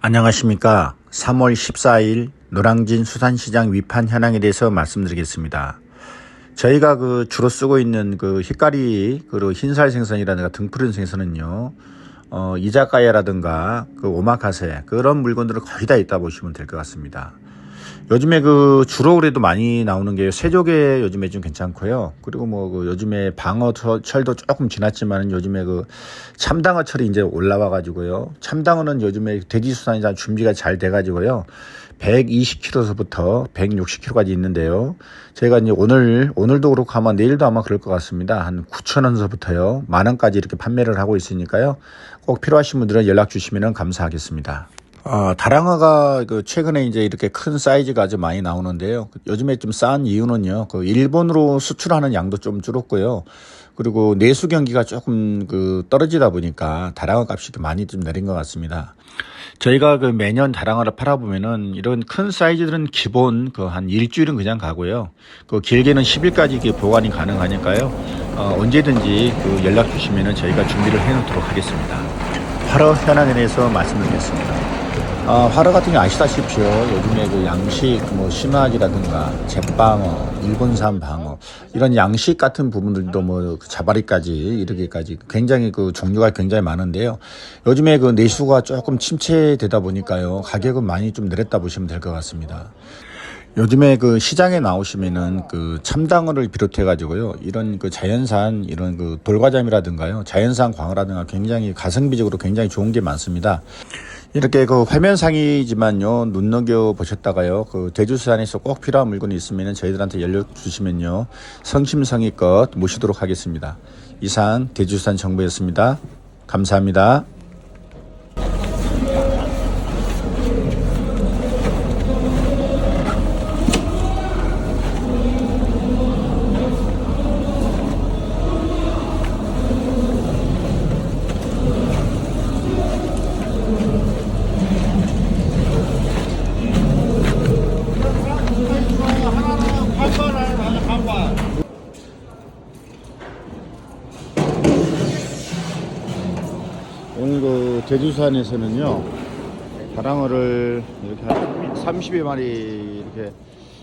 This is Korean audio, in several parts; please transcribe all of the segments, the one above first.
안녕하십니까. 3월 14일 노량진 수산시장 위판 현황에 대해서 말씀드리겠습니다. 저희가 그 주로 쓰고 있는 그 흰가리 그리고 흰살 생선이라든가 등푸른 생선은요. 어, 이자카야라든가 그 오마카세 그런 물건들을 거의 다 있다 보시면 될 것 같습니다. 요즘에 그 주로 그래도 많이 나오는 게 세조개 요즘에 좀 괜찮고요. 그리고 뭐 그 요즘에 방어 철- 철도 조금 지났지만 요즘에 그 참당어 철이 이제 올라와 가지고요. 참당어는 요즘에 돼지 수산이 다 준비가 잘 돼 가지고요. 120kg서부터 160kg까지 있는데요. 저희가 이제 오늘 오늘도 그렇고 아마 내일도 아마 그럴 것 같습니다. 한 9,000원서부터요. 만 원까지 이렇게 판매를 하고 있으니까요. 꼭 필요하신 분들은 연락 주시면 감사하겠습니다. 어, 다랑어가 그 최근에 이제 이렇게 큰 사이즈가 아주 많이 나오는데요. 요즘에 좀 싼 이유는요. 그 일본으로 수출하는 양도 좀 줄었고요. 그리고 내수 경기가 조금 그 떨어지다 보니까 다랑어 값이 좀 많이 좀 내린 것 같습니다. 저희가 그 매년 다랑어를 팔아보면은 이런 큰 사이즈들은 기본 그 한 일주일은 그냥 가고요. 그 길게는 10일까지 이게 보관이 가능하니까요. 어, 언제든지 그 연락 주시면은 저희가 준비를 해 놓도록 하겠습니다. 화로 현황에 대해서 말씀드리겠습니다. 아, 화로 같은 게 아시다시피요. 요즘에 그 양식, 뭐, 심화기라든가, 제빵어, 일본산 방어, 이런 양식 같은 부분들도 뭐, 그 자바리까지, 이렇게까지 굉장히 그 종류가 굉장히 많은데요. 요즘에 그 내수가 조금 침체되다 보니까요. 가격은 많이 좀 내렸다 보시면 될 것 같습니다. 요즘에 그 시장에 나오시면은 그 참당어를 비롯해 가지고요 이런 그 자연산 이런 그 돌과잠이라든가요 자연산 광어라든가 굉장히 가성비적으로 굉장히 좋은 게 많습니다. 이렇게 그 화면상이지만요 눈여겨 보셨다가요 그 대주수산에서 꼭 필요한 물건이 있으면 저희들한테 연락 주시면요 성심성의껏 모시도록 하겠습니다. 이상 대주수산 정보였습니다. 감사합니다. 그 대주산에서는요 다랑어를 이렇게 한 30여 마리 이렇게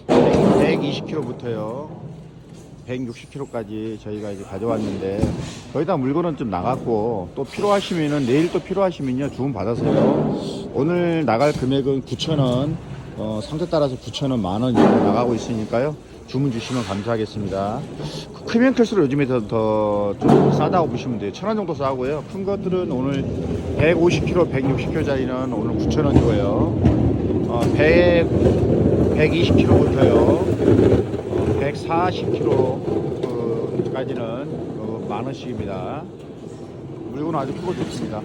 120kg부터요 160kg까지 저희가 이제 가져왔는데 거의 다 물건은 좀 나갔고 또 필요하시면은 내일 또 필요하시면요 주문 받아서요. 오늘 나갈 금액은 9,000원 어, 상태 따라서 9,000원 만원 정도 나가고 있으니까요 주문 주시면 감사하겠습니다 그 크면 클수록 요즘에 더, 더 좀 싸다고 보시면 돼요. 천 원 정도 싸고요. 큰 것들은 오늘 150kg, 160kg짜리는 오늘 9,000원이고요. 어, 100, 120kg부터요. 어, 140kg까지는 어, 만 원씩입니다. 물건은 아주 크고 좋습니다.